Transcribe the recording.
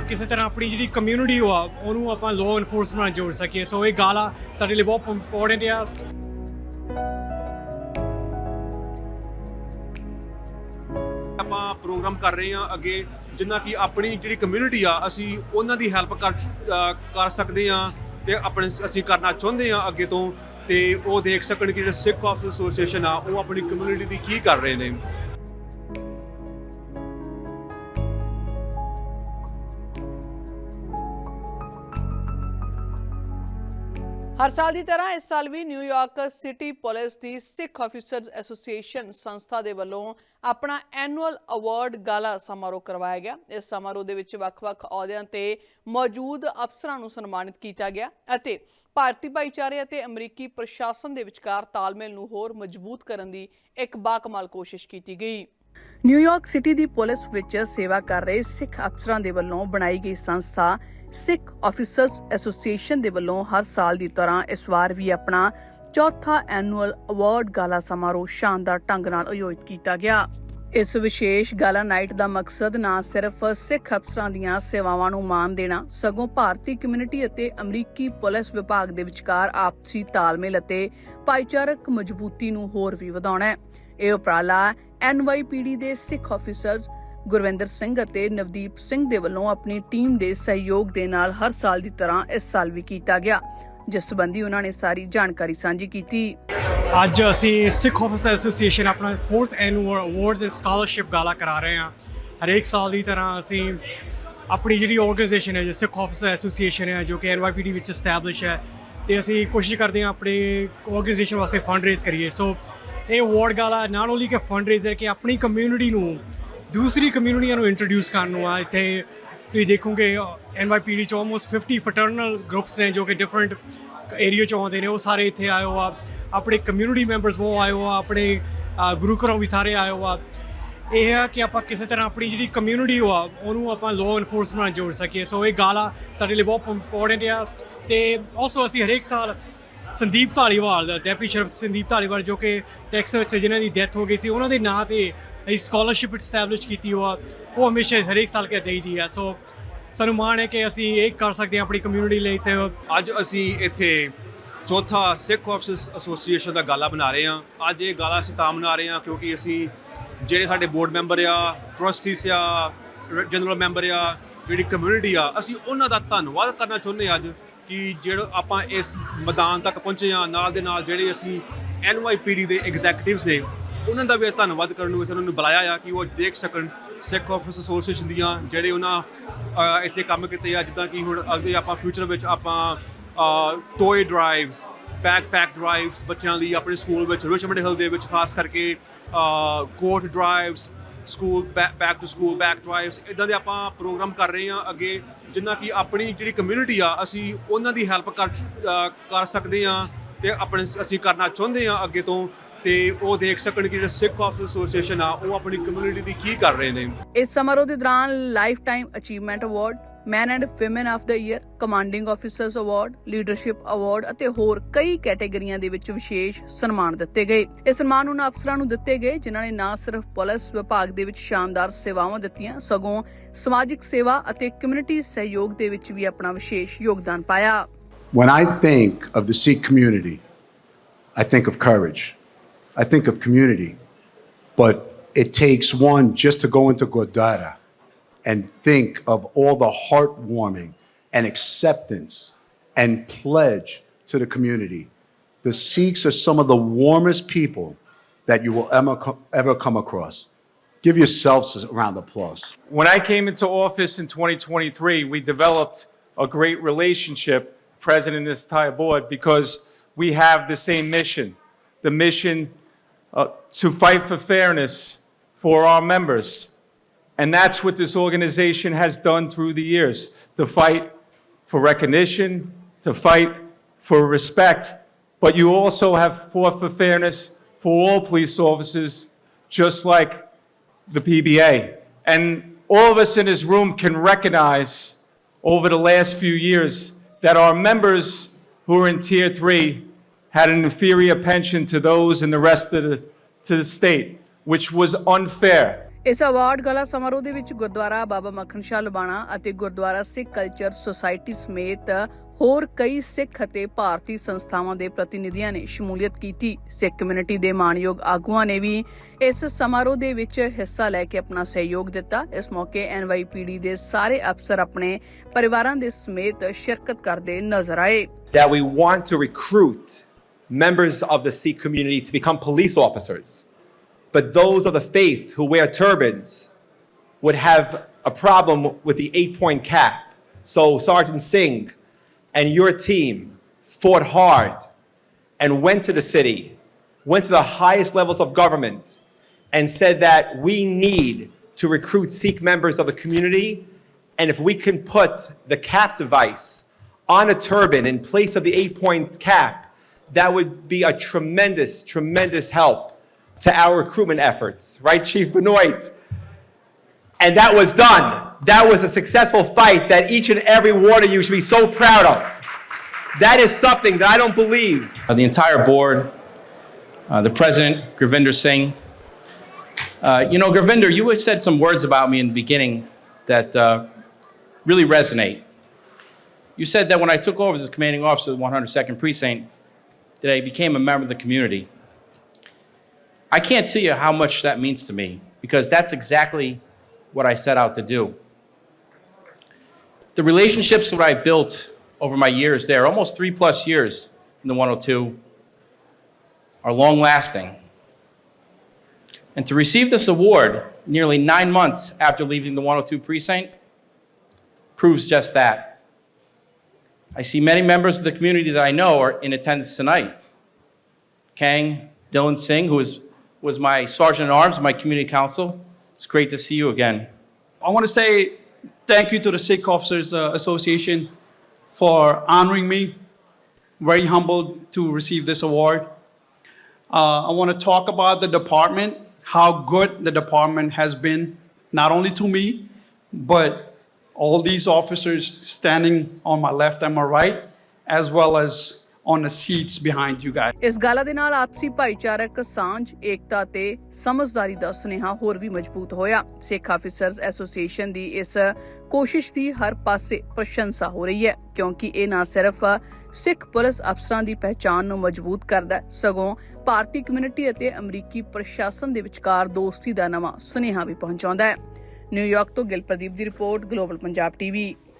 ਆਪਾਂ ਕਿਸੇ ਤਰ੍ਹਾਂ ਆਪਣੀ ਜਿਹੜੀ ਕਮਿਊਨਿਟੀ ਆ, ਉਹਨੂੰ ਆਪਾਂ ਲਾਅ ਐਨਫੋਰਸਮੈਂਟ ਨਾਲ ਜੋੜ ਸਕੀਏ। ਸੋ ਇਹ ਗਾਲਾ ਸਾਡੇ ਲਈ ਬਹੁਤ ਇੰਪੋਰਟੈਂਟ ਆ। ਆਪਾਂ ਪ੍ਰੋਗਰਾਮ ਕਰ ਰਹੇ ਹਾਂ ਅੱਗੇ, ਜਿੰਨਾ ਕਿ ਆਪਣੀ ਜਿਹੜੀ ਕਮਿਊਨਿਟੀ ਆ, ਅਸੀਂ ਉਹਨਾਂ ਦੀ ਹੈਲਪ ਕਰ ਕਰ ਸਕਦੇ ਹਾਂ ਤੇ ਆਪਣੇ ਅਸੀਂ ਕਰਨਾ ਚਾਹੁੰਦੇ ਹਾਂ ਅੱਗੇ ਤੋਂ। ਤੇ ਉਹ ਦੇਖ ਸਕਣ ਕਿ ਜਿਹੜੇ ਸਿੱਖ ਆਫਿਸ ਐਸੋਸੀਏਸ਼ਨ ਆ, ਉਹ ਆਪਣੀ ਕਮਿਊਨਿਟੀ ਦੀ ਕੀ ਕਰ ਰਹੇ ਨੇ। ਹਰ ਸਾਲ ਦੀ ਤਰ੍ਹਾਂ ਇਸ ਸਾਲ ਵੀ ਨਿਊਯਾਰਕ ਸਿਟੀ ਪੁਲਿਸ ਦੀ ਸਿੱਖ ਆਫੀਸਰਸ ਐਸੋਸੀਏਸ਼ਨ ਸੰਸਥਾ ਦੇ ਵੱਲੋਂ ਆਪਣਾ ਐਨੂਅਲ ਅਵਾਰਡ ਗਾਲਾ ਸਮਾਰੋਹ ਕਰਵਾਇਆ ਗਿਆ। ਇਸ ਸਮਾਰੋਹ ਦੇ ਵਿੱਚ ਵੱਖ-ਵੱਖ ਅਹੁਦਿਆਂ ਤੇ ਮੌਜੂਦ ਅਫਸਰਾਂ ਨੂੰ ਸਨਮਾਨਿਤ ਕੀਤਾ ਗਿਆ ਅਤੇ ਭਾਰਤੀ ਭਾਈਚਾਰੇ ਅਤੇ ਅਮਰੀਕੀ ਪ੍ਰਸ਼ਾਸਨ ਦੇ ਵਿਚਕਾਰ ਤਾਲਮੇਲ ਨੂੰ ਹੋਰ ਮਜ਼ਬੂਤ ਕਰਨ ਦੀ ਇੱਕ ਬਾਕਮਾਲ ਕੋਸ਼ਿਸ਼ ਕੀਤੀ ਗਈ। ਨਿਊਯਾਰਕ ਸਿਟੀ ਦੀ ਪੁਲਿਸ ਵਿੱਚ ਸੇਵਾ ਕਰ ਰਹੇ ਸਿੱਖ ਅਫਸਰਾਂ ਦੇ ਵੱਲੋਂ ਬਣਾਈ ਗਈ ਸੰਸਥਾ ਸਿੱਖ ਆਫੀਸਰਸ ਐਸੋਸੀਏਸ਼ਨ ਦੇ ਵੱਲੋਂ ਹਰ ਸਾਲ ਦੀ ਤਰ੍ਹਾਂ ਇਸ ਵਾਰ ਵੀ ਆਪਣਾ ਚੌਥਾ ਐਨੂਅਲ ਅਵਾਰਡ ਗਾਲਾ ਸਮਾਰੋਹ ਸ਼ਾਨਦਾਰ ਢੰਗ ਨਾਲ ਆਯੋਜਿਤ ਕੀਤਾ ਗਿਆ। ਇਸ ਵਿਸ਼ੇਸ਼ ਗਾਲਾ ਨਾਈਟ ਦਾ ਮਕਸਦ ਨਾ ਸਿਰਫ ਸਿੱਖ ਅਫਸਰਾਂ ਦੀਆਂ ਸੇਵਾਵਾਂ ਨੂੰ ਮਾਣ ਦੇਣਾ, ਸਗੋਂ ਭਾਰਤੀ ਕਮਿਊਨਿਟੀ ਅਤੇ ਅਮਰੀਕੀ ਪੁਲਿਸ ਵਿਭਾਗ ਦੇ ਵਿਚਕਾਰ ਆਪਸੀ ਤਾਲਮੇਲ ਅਤੇ ਭਾਈਚਾਰਕ ਮਜ਼ਬੂਤੀ ਨੂੰ ਹੋਰ ਵੀ ਵਧਾਉਣਾ ਹੈ। ਇਹ ਉਪਰਾਲਾ ਐਨਵਾਈਪੀਡੀ ਦੇ ਸਿੱਖ ਆਫੀਸਰਸ ਗੁਰਵਿੰਦਰ ਸਿੰਘ ਅਤੇ ਨਵਦੀਪ ਸਿੰਘ ਦੇ ਵੱਲੋਂ ਆਪਣੀ ਟੀਮ ਦੇ ਸਹਿਯੋਗ ਦੇ ਨਾਲ ਹਰ ਸਾਲ ਦੀ ਤਰ੍ਹਾਂ ਇਸ ਸਾਲ ਵੀ ਕੀਤਾ ਗਿਆ, ਜਿਸ ਸੰਬੰਧੀ ਉਹਨਾਂ ਨੇ ਸਾਰੀ ਜਾਣਕਾਰੀ ਸਾਂਝੀ ਕੀਤੀ। ਅੱਜ ਅਸੀਂ ਸਿੱਖ ਆਫਿਸਰ ਐਸੋਸੀਏਸ਼ਨ ਆਪਣਾ 4th annual awards and scholarship gala ਕਰਾ ਰਹੇ ਹਾਂ। ਹਰੇਕ ਸਾਲ ਦੀ ਤਰ੍ਹਾਂ ਅਸੀਂ ਆਪਣੀ ਜਿਹੜੀ ਆਰਗੇਨਾਈਜੇਸ਼ਨ ਹੈ, ਜੋ ਸਿੱਖ ਆਫਿਸਰ ਐਸੋਸੀਏਸ਼ਨ ਹੈ, ਜੋ ਕਿ ਐਨਵਾਈਪੀਡੀ ਵਿੱਚ ਐਸਟੈਬਲਿਸ਼ ਹੈ, ਤੇ ਅਸੀਂ ਕੋਸ਼ਿਸ਼ ਕਰਦੇ ਹਾਂ ਆਪਣੇ ਆਰਗੇਨਾਈਜੇਸ਼ਨ ਵਾਸਤੇ ਫੰਡ ਰੇਜ਼ ਕਰੀਏ। ਸੋ ਇਹ ਅਵਾਰਡ ਗਾਲਾ ਨਾਟ ਓਨਲੀ ਕਿ ਫੰਡ ਰੇਜ਼ਰ ਕਿ ਆਪਣੀ ਕਮਿਊਨਿਟੀ ਨੂੰ, ਦੂਸਰੀ ਕਮਿਊਨਿਟੀਆਂ ਨੂੰ ਇੰਟਰੋਡਿਊਸ ਕਰਨ ਨੂੰ ਆ। ਇੱਥੇ ਤੁਸੀਂ ਦੇਖੋਗੇ ਐਨਵਾਈਪੀਡੀ ਚ ਆਲਮੋਸਟ 50 ਫਟਰਨਲ ਗਰੁੱਪਸ ਨੇ ਜੋ ਕਿ ਡਿਫਰੈਂਟ ਏਰੀਆ ਚ ਆਉਂਦੇ ਨੇ, ਉਹ ਸਾਰੇ ਇੱਥੇ ਆਏ ਹੋ ਆ। ਆਪਣੇ ਕਮਿਊਨਿਟੀ ਮੈਂਬਰਸ ਬਹੁਤ ਆਏ ਹੋ ਆ ਆਪਣੇ ਗੁਰੂ ਘਰੋਂ ਵੀ ਸਾਰੇ ਆਏ ਹੋ ਆ ਇਹ ਹੈ ਕਿ ਆਪਾਂ ਕਿਸੇ ਤਰ੍ਹਾਂ ਆਪਣੀ ਜਿਹੜੀ ਕਮਿਊਨਿਟੀ ਆ, ਉਹਨੂੰ ਆਪਾਂ ਲਾਅ ਐਨਫੋਰਸਮੈਂਟ ਨਾਲ ਜੋੜ ਸਕੀਏ। ਸੋ ਇਹ ਗਾਲਾ ਸਾਡੇ ਲਈ ਬਹੁਤ ਇੰਪੋਰਟੈਂਟ ਆ। ਤੇ ਆਲਸੋ ਅਸੀਂ ਹਰੇਕ ਸਾਲ ਸੰਦੀਪ ਧਾਲੀਵਾਲ ਦਾ ਡੈਪਟੀ ਸ਼eriff ਸੰਦੀਪ ਧਾਲੀਵਾਲ ਜੋ ਕਿ ਟੈਕਸ ਵਿੱਚ ਜਿਨ੍ਹਾਂ ਦੀ ਡੈਥ ਹੋ ਗਈ ਸੀ, ਉਹਨਾਂ ਦੇ ਨਾਂ ਤੇ ਅਸੀਂ ਸਕਾਲਰਸ਼ਿਪ ਐਸਟੈਬਲਿਸ਼ ਕੀਤੀ ਹੋਆ। ਉਹ ਹਮੇਸ਼ਾ ਹਰੇਕ ਸਾਲ ਕੇ ਦੇਈਦੀ ਆ। ਸੋ ਸਾਨੂੰ ਮਾਣ ਹੈ ਕਿ ਅਸੀਂ ਇਹ ਕਰ ਸਕਦੇ ਹਾਂ ਆਪਣੀ ਕਮਿਊਨਿਟੀ ਲਈ ਸੇ ਅੱਜ ਅਸੀਂ ਇੱਥੇ ਚੌਥਾ ਸਿੱਖ ਆਫਿਸ ਐਸੋਸੀਏਸ਼ਨ ਦਾ ਗਾਲਾ ਬਣਾ ਰਹੇ ਹਾਂ। ਅੱਜ ਇਹ ਗਾਲਾ ਅਸੀਂ ਤਾਂ ਮਨਾ ਰਹੇ ਹਾਂ ਕਿਉਂਕਿ ਅਸੀਂ ਜਿਹੜੇ ਸਾਡੇ ਬੋਰਡ ਮੈਂਬਰ ਆ ਟਰਸਟੀਸ ਆ ਜਨਰਲ ਮੈਂਬਰ ਆ, ਜਿਹੜੀ ਕਮਿਊਨਿਟੀ ਆ, ਅਸੀਂ ਉਹਨਾਂ ਦਾ ਧੰਨਵਾਦ ਕਰਨਾ ਚਾਹੁੰਦੇ ਹਾਂ ਅੱਜ ਕਿ ਜਿਹੜਾ ਆਪਾਂ ਇਸ ਮੈਦਾਨ ਤੱਕ ਪਹੁੰਚੇ ਆ ਨਾਲ ਦੇ ਨਾਲ ਜਿਹੜੇ ਅਸੀਂ NYPD ਦੇ ਐਗਜ਼ੈਕਟਿਵਸ ਨੇ, ਉਹਨਾਂ ਦਾ ਵੀ ਧੰਨਵਾਦ ਕਰਨ ਨੂੰ ਉਹਨਾਂ ਨੂੰ ਬੁਲਾਇਆ ਆ ਕਿ ਉਹ ਦੇਖ ਸਕਣ ਸਿੱਖ ਆਫਿਸ ਐਸੋਸੀਏਸ਼ਨ ਦੀਆਂ ਜਿਹੜੇ ਉਹਨਾਂ ਇੱਥੇ ਕੰਮ ਕੀਤੇ ਆ। ਜਿੱਦਾਂ ਕਿ ਹੁਣ ਅਗਲੇ ਆਪਾਂ ਫਿਊਚਰ ਵਿੱਚ ਆਪਾਂ ਟੋਏ ਡਰਾਈਵਸ ਬੈਕਪੈਕ ਡਰਾਈਵਸ ਬੱਚਿਆਂ ਲਈ ਆਪਣੇ ਸਕੂਲ ਵਿੱਚ ਰਿਚਮੰਡ ਹਿੱਲ ਦੇ ਵਿੱਚ, ਖਾਸ ਕਰਕੇ coat drives school back to school back drives ਇਦਾਂ ਦੇ ਆਪਾਂ ਪ੍ਰੋਗਰਾਮ ਕਰ ਰਹੇ ਹਾਂ ਅੱਗੇ, ਜਿੰਨਾ ਕਿ ਆਪਣੀ ਜਿਹੜੀ ਕਮਿਊਨਿਟੀ ਆ, ਅਸੀਂ ਉਹਨਾਂ ਦੀ ਹੈਲਪ ਕਰ ਕਰ ਸਕਦੇ ਹਾਂ ਤੇ ਆਪਣੇ, ਅਸੀਂ ਕਰਨਾ ਚਾਹੁੰਦੇ ਹਾਂ ਅੱਗੇ ਤੋਂ। ਤੇ ਉਹ ਦੇਖ ਸਕਣ ਕਿ ਜਿਹੜੇ ਸਿੱਖ ਆਫਿਸ ਐਸੋਸੀਏਸ਼ਨ ਆ ਉਹ ਆਪਣੀ ਕਮਿਊਨਿਟੀ ਦੀ ਕੀ ਕਰ ਰਹੇ ਨੇ। ਇਸ ਸਮਾਰੋਹ ਦੇ ਦੌਰਾਨ lifetime achievement award man and woman of the year commanding officers award leadership award ਅਤੇ ਹੋਰ ਕਈ ਕੈਟਾਗਰੀਆਂ ਦੇ ਵਿੱਚ ਵਿਸ਼ੇਸ਼ ਸਨਮਾਨ ਦਿੱਤੇ ਗਏ। ਇਹ ਸਨਮਾਨ ਉਹਨਾਂ ਅਫਸਰਾਂ ਨੂੰ ਦਿੱਤੇ ਗਏ ਜਿਨ੍ਹਾਂ ਨੇ ਨਾ ਸਿਰਫ ਪੁਲਿਸ ਵਿਭਾਗ ਦੇ ਵਿੱਚ ਸ਼ਾਨਦਾਰ ਸੇਵਾਵਾਂ ਦਿੱਤੀਆਂ ਸਗੋਂ ਸਮਾਜਿਕ ਸੇਵਾ ਅਤੇ ਕਮਿਊਨਿਟੀ ਸਹਿਯੋਗ ਦੇ ਵਿੱਚ ਵੀ ਆਪਣਾ ਵਿਸ਼ੇਸ਼ ਯੋਗਦਾਨ ਪਾਇਆ। When I think of the Sikh community, I think of courage. I think of community. But it takes one just to go into Gurdwara and think of all the heartwarming and acceptance and pledge to the community. The Sikhs are some of the warmest people that you will ever, ever come across. Give yourselves a round of applause. When I came into office in 2023, we developed a great relationship, President and this entire board, because we have the same mission the mission uh, to fight for fairness for our members. And that's what this organization has done through the years to fight for recognition, to fight for respect. But you also have fought for fairness for all police officers, just like the PBA. And all of us in this room can recognize over the last few years that our members who are in Tier 3 had an inferior pension to those in the rest of the, to the state, which was unfair. ਇਸ award gala ਸਮਾਰੋਹ ਦੇ ਵਿੱਚ ਗੁਰਦੁਆਰਾ ਬਾਬਾ ਮੱਖਣ ਸ਼ਾਹ ਲਬਾਣਾ ਅਤੇ ਗੁਰਦੁਆਰਾ ਸਿੱਖ culture society ਸਮੇਤ ਹੋਰ ਕਈ ਸਿੱਖ ਅਤੇ ਭਾਰਤੀ ਸੰਸਥਾਵਾਂ ਦੇ ਪ੍ਰਤੀਨਿਧੀਆਂ ਨੇ ਸ਼ਮੂਲੀਅਤ ਕੀਤੀ। ਸਿੱਖ ਕਮਿਊਨਿਟੀ ਦੇ ਮਾਣਯੋਗ ਆਗੂਆਂ ਨੇ ਵੀ ਇਸ ਸਮਾਰੋਹ ਦੇ ਵਿੱਚ ਹਿੱਸਾ ਲੈ ਕੇ ਆਪਣਾ ਸਹਿਯੋਗ ਦਿੱਤਾ। ਇਸ ਮੌਕੇ ਐਨਵਾਈਪੀਡੀ ਦੇ ਸਾਰੇ ਅਫਸਰ ਆਪਣੇ ਪਰਿਵਾਰਾਂ ਦੇ ਸਮੇਤ ਸ਼ਿਰਕਤ ਕਰਦੇ ਨਜ਼ਰ ਆਏ। That we want to recruit members of the Sikh community to become police officers. But those of the faith who wear turbans would have a problem with the eight point cap. So Sergeant Singh and your team fought hard and went to the city, went to the highest levels of government, and said that we need to recruit Sikh members of the community. And if we can put the cap device on a turban in place of the eight point cap, that would be a tremendous, tremendous help to our recruitment efforts. Right, Chief Benoit? And that was done. That was a successful fight that each and every one of you should be so proud of. That is something that I don't believe uh, the entire board, uh, the president, Gravinder Singh. Uh, you know, Gravinder, you said some words about me in the beginning that uh, really resonate. You said that when I took over as commanding officer of the 102nd Precinct, that I became a member of the community. I can't tell you how much that means to me because that's exactly what I set out to do. The relationships that I built over my years there, almost three plus years in the 102, are long lasting. And to receive this award nearly nine months after leaving the 102 precinct proves just that. I see many members of the community that I know are in attendance tonight. Kang Dylan Singh, who is, was my sergeant at arms my community council. It's great to see you again. I want to say thank you to the Sikh Officers uh, Association for honoring me. Very humbled to receive this award. Uh, I want to talk about the department, how good the department has been, not only to me, but all these officers standing on my left and my right, as well as on the seats behind you guys. ਇਸ ਗਾਲਾ ਦੇ ਨਾਲ ਆਪਸੀ ਭਾਈਚਾਰਕ ਸਾਂਝ ਏਕਤਾ ਤੇ ਸਮਝਦਾਰੀ ਦਾ ਸੁਨੇਹਾ ਹੋਰ ਵੀ ਮਜ਼ਬੂਤ ਹੋਇਆ ਸਿੱਖ ਆਫੀਸਰਸ ਐਸੋਸੀਏਸ਼ਨ ਦੀ ਇਸ ਕੋਸ਼ਿਸ਼ ਦੀ ਹਰ ਪਾਸੇ ਪ੍ਰਸ਼ੰਸਾ ਹੋ ਰਹੀ ਹੈ ਕਿਉਂਕਿ ਇਹ ਨਾ ਸਿਰਫ ਸਿੱਖ ਪੁਲਿਸ ਅਫਸਰਾਂ ਦੀ ਪਹਿਚਾਣ ਨੂੰ ਮਜ਼ਬੂਤ ਕਰਦਾ ਹੈ ਸਗੋਂ ਭਾਰਤੀ ਕਮਿਊਨਿਟੀ ਅਤੇ ਅਮਰੀਕੀ ਪ੍ਰਸ਼ਾਸਨ ਦੇ ਵਿਚਕਾਰ ਦੋਸਤੀ ਦਾ ਨਵਾਂ ਸੁਨੇਹਾ ਵੀ ਪਹੁੰਚਾਉਂਦਾ ਹੈ ਨਿਊਯਾਰਕ ਤੋਂ ਗਿਲਪ੍ਰਦੀਪ ਦੀ ਰਿਪੋਰਟ ਗਲੋਬਲ ਪੰਜਾਬ ਟੀਵੀ।